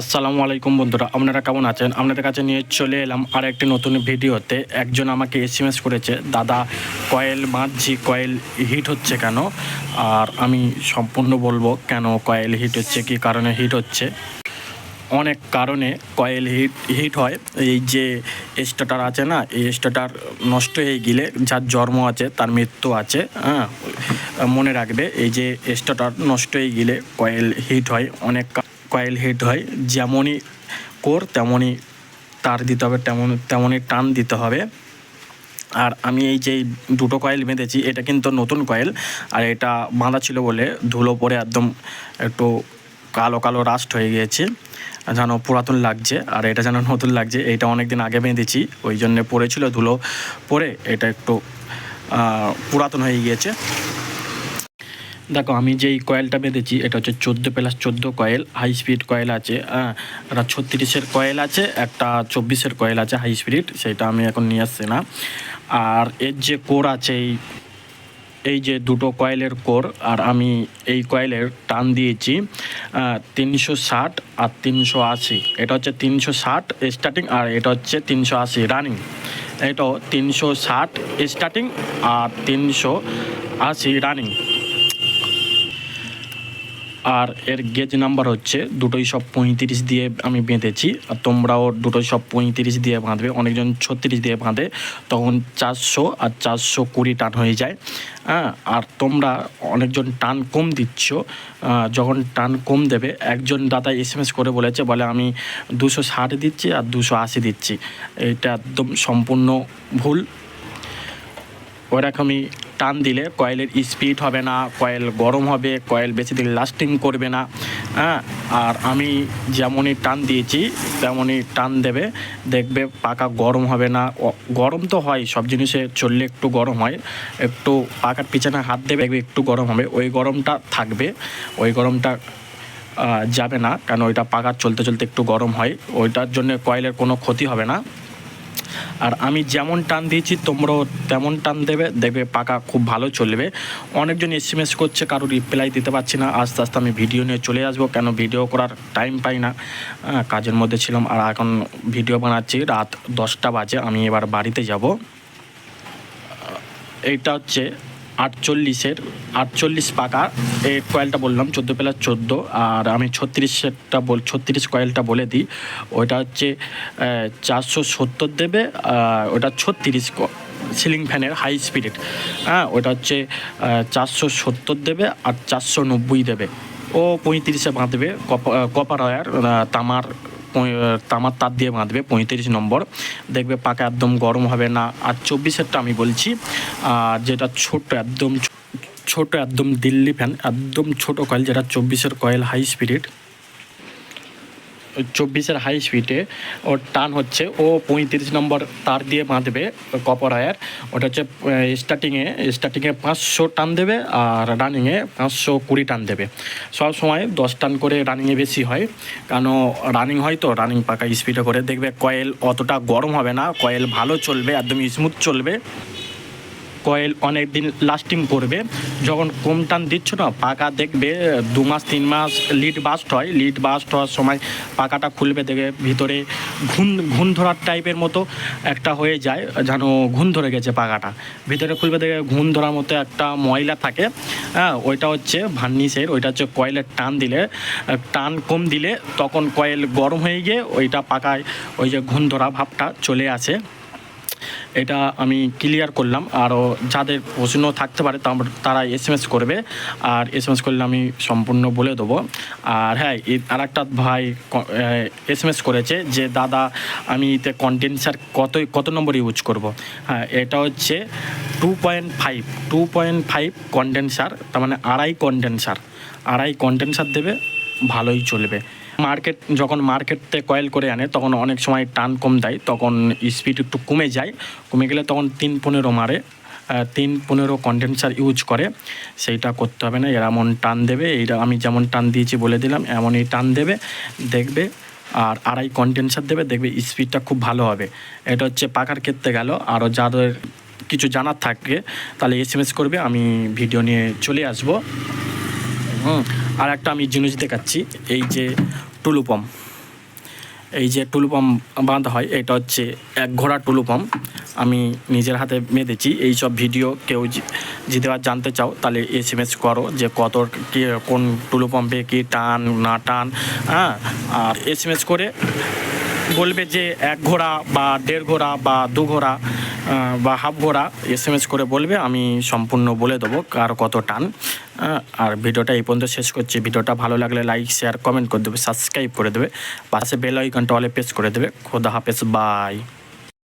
আসসালামু আলাইকুম বন্ধুরা, আপনারা কেমন আছেন? আপনাদের কাছে নিয়ে চলে এলাম আর একটি নতুন ভিডিওতে। একজন আমাকে এস এম এস করেছে, দাদা, কয়েল বাঁধছি কয়েল হিট হচ্ছে কেন? আর আমি সম্পূর্ণ বলব কেন কয়েল হিট হচ্ছে, কী কারণে হিট হচ্ছে? অনেক কারণে কয়েল হিট হিট হয়। এই যে স্টার্টার আছে না, এই স্টার্টার নষ্ট হয়ে গেলে যার জন্ম আছে, তার মৃত্যু আছে হ্যাঁ? মনে রাখবে, এই যে স্টার্টার নষ্ট হয়ে গেলে কয়েল হিট হয়। অনেক কয়েল হিট হয়, যেমনই কোর, তেমনই তার দিতে হবে, তেমন, তেমনই টান দিতে হবে। আর আমি এই যে দুটো কয়েল বেঁধেছি, এটা কিন্তু নতুন কয়েল, আর এটা বাঁধা ছিল বলে ধুলো পরে একদম একটু কালো কালো রাস্ট হয়ে গিয়েছে যেন পুরাতন লাগছে, আর এটা যেন নতুন লাগছে এটা অনেক দিন আগে বেঁধেছি, ওই জন্যে পড়েছিল ধুলো পরে, এটা একটু পুরাতন হয়ে গিয়েছে। দেখো, আমি যেই কয়েলটা বেঁধেছি, এটা হচ্ছে চোদ্দ প্লাস চোদ্দ কয়েল হাই স্পিড কয়েল আছে হ্যাঁ? একটা ছত্রিশের কয়েল আছে, একটা চব্বিশের কয়েল আছে হাই স্পিড সেটা আমি এখন নিয়ে আসছি না। আর এর যে কোর আছে, এই এই যে দুটো কয়েলের কোর আর আমি এই কয়েলের টান দিয়েছি তিনশো ষাট আর তিনশো আশি। এটা হচ্ছে তিনশো ষাট স্টার্টিং আর এটা হচ্ছে তিনশো আশি রানিং এটাও তিনশো ষাট স্টার্টিং আর তিনশো আশি রানিং আর এর গেজ নাম্বার হচ্ছে দুটোই সব পঁয়ত্রিশ দিয়ে আমি বেঁধেছি। আর তোমরাও দুটোই সব পঁয়ত্রিশ দিয়ে বাঁধবে। অনেকজন ছত্রিশ দিয়ে বাঁধে। তখন চারশো আর চারশো কুড়ি টান হয়ে যায়। হ্যাঁ আর তোমরা অনেকজন টান কম দিচ্ছ। যখন টান কম দেবে, একজন দাদা এস এম এস করে বলেছে, বলে আমি দুশো ষাট দিচ্ছি আর দুশো আশি দিচ্ছি। এটা একদম সম্পূর্ণ ভুল। ওরকমই টান দিলে কয়েলের স্পিড হবে না, কয়েল গরম হবে, কয়েল বেশি দিন লাস্টিং করবে না। হ্যাঁ আর আমি যেমনই টান দিয়েছি, তেমনই টান দেবে, দেখবে পাকা গরম হবে না। গরম তো হয়, সব জিনিসে চললে একটু গরম হয়, একটু পাকার পিছনে হাত দেবে, দেখবে একটু গরম হবে। ওই গরমটা থাকবে, ওই গরমটা যাবে না, কারণ ওইটা পাকার চলতে চলতে একটু গরম হয়। ওইটার জন্য কয়েলের কোনো ক্ষতি হবে না। আর আমি যেমন টান দিয়েছি, তোমরাও তেমন টান দেবে। দেখবে পাকা খুব ভালো চলবে। অনেকজন এস এম এস করছে কারও রিপ্লাই দিতে পারছি না। আস্তে আস্তে আমি ভিডিও নিয়ে চলে আসব। কেন ভিডিও করার টাইম পাই না। কাজের মধ্যে ছিলাম আর এখন ভিডিও বানাচ্ছি। রাত দশটা বাজে, আমি এবার বাড়িতে যাব। এইটা হচ্ছে আটচল্লিশের, আটচল্লিশ পাকা। এই কয়েলটা বললাম, চোদ্দ প্লাস চোদ্দ, আর আমি ছত্রিশটা বল, ছত্রিশ কয়েলটা বলে দিই। ওইটা হচ্ছে চারশো সত্তর দেবে ওটা ছত্রিশ সিলিং ফ্যানের হাই স্পিডের হ্যাঁ ওটা হচ্ছে চারশো সত্তর দেবে, আর চারশো নব্বই দেবে। ও পঁয়ত্রিশে বাঁধবে কপার ওয়ার তামার তামার তার দিয়ে বাঁধবে, পঁয়ত্রিশ নম্বর। দেখবে পাকা একদম গরম হবে না। আর চব্বিশেরটা আমি বলছি আর যেটা ছোট, একদম ছোট, একদম দিল্লি ফ্যান একদম ছোট কয়েল যেটা চব্বিশের কয়েল হাই স্পিরিট চব্বিশের হাই স্পিডে ওর টান হচ্ছে। ও পঁয়ত্রিশ নম্বর তার দিয়ে বাঁধবে কপার ওয়্যার ওটা হচ্ছে স্টার্টিংয়ে স্টার্টিংয়ে পাঁচশো টান দেবে আর রানিংয়ে পাঁচশো কুড়ি টান দেবে। সব সময় দশ টান করে রানিংয়ে বেশি হয়। কারণ রানিং হয় তো রানিং পাকা স্পিডে করে দেখবে কয়েল অতটা গরম হবে না। কয়েল ভালো চলবে একদম স্মুথ চলবে। কয়েল অনেক দিন লাস্টিং করবে। যখন কম টান দিচ্ছ না, পাকা দেখবে, দু মাস, তিন মাস লিড বাস্ট হয়। লিড বাস্ট হওয়ার সময় পাকাটা খুলবে, দেখবে ভিতরে ঘুন ঘুন ধরার টাইপের মতো একটা হয়ে যায়, যেন ঘুন ধরে গেছে পাকাটা। ভিতরে খুলবে দেখে ঘুন ধরার মতো একটা ময়লা থাকে। হ্যাঁ ওইটা হচ্ছে ভার্নিসের ওইটা হচ্ছে কয়েলের টান দিলে, টান কম দিলে তখন কয়েল গরম হয়ে গিয়ে ওইটা পাকায়, ওই যে ঘুন ধরা ভাবটা চলে আসে। এটা আমি ক্লিয়ার করলাম। আরও যাদের প্রশ্ন থাকতে পারে তারা এস এম এস করবে। আর এস এম এস করলে আমি সম্পূর্ণ বলে দেবো। আর হ্যাঁ আর একটা ভাই এস এম এস করেছে যে, দাদা, আমি এতে কন্ডেন্সার কত কত নম্বর ইউজ করব? হ্যাঁ এটা হচ্ছে two point five two point five condenser তার মানে আড়াই কন্ডেন্সার আড়াই কন্ডেন্সার দেবে, ভালোই চলবে। মার্কেট যখন মার্কেটতে কয়েল করে আনে, তখন অনেক সময় টান কম দেয়, তখন স্পিড একটু কমে যায়। কমে গেলে তখন তিন পনেরো মারে তিন পনেরো কন্ডেন্সার ইউজ করে। সেইটা করতে হবে না, এরা এমন টান দেবে, এইটা আমি যেমন টান দিয়েছি বলে দিলাম, এমনই টান দেবে, দেখবে, আর আড়াই কন্ডেন্সার দেবে, দেখবে স্পিডটা খুব ভালো হবে। এটা হচ্ছে পাকার ক্ষেত্রে গেল আরও যাদের কিছু জানার থাকে, তাহলে এস এম এস করবে, আমি ভিডিও নিয়ে চলে আসব। হুম। আর একটা আমি জিনিস দেখাচ্ছি, এই যে টুলু এই যে টুলু বাঁধা হয়, এটা হচ্ছে এক ঘোড়া টুলু পাম্প। আমি নিজের হাতে বেঁধেছি, এই সব ভিডিও কেউ যদি আবার জানতে চাও, তাহলে এস এম এস করো যে কত কি, কোন টুলু পাম্পে কি টান, না টান হ্যাঁ? আর এস এম এস করে বলবে যে এক ঘোড়া বা দেড় ঘোড়া বা দু ঘোড়া বা হাফ ভরা এস এম এস করে বলবে, আমি সম্পূর্ণ বলে দেবো কার কত টান। আর ভিডিওটা এই পর্যন্ত শেষ করছি। ভিডিওটা ভালো লাগলে লাইক শেয়ার কমেন্ট করে দেবে সাবস্ক্রাইব করে দেবে। পাশে বেল আইকনটা অলে প্রেস করে দেবে। খোদা হাফেজ বাই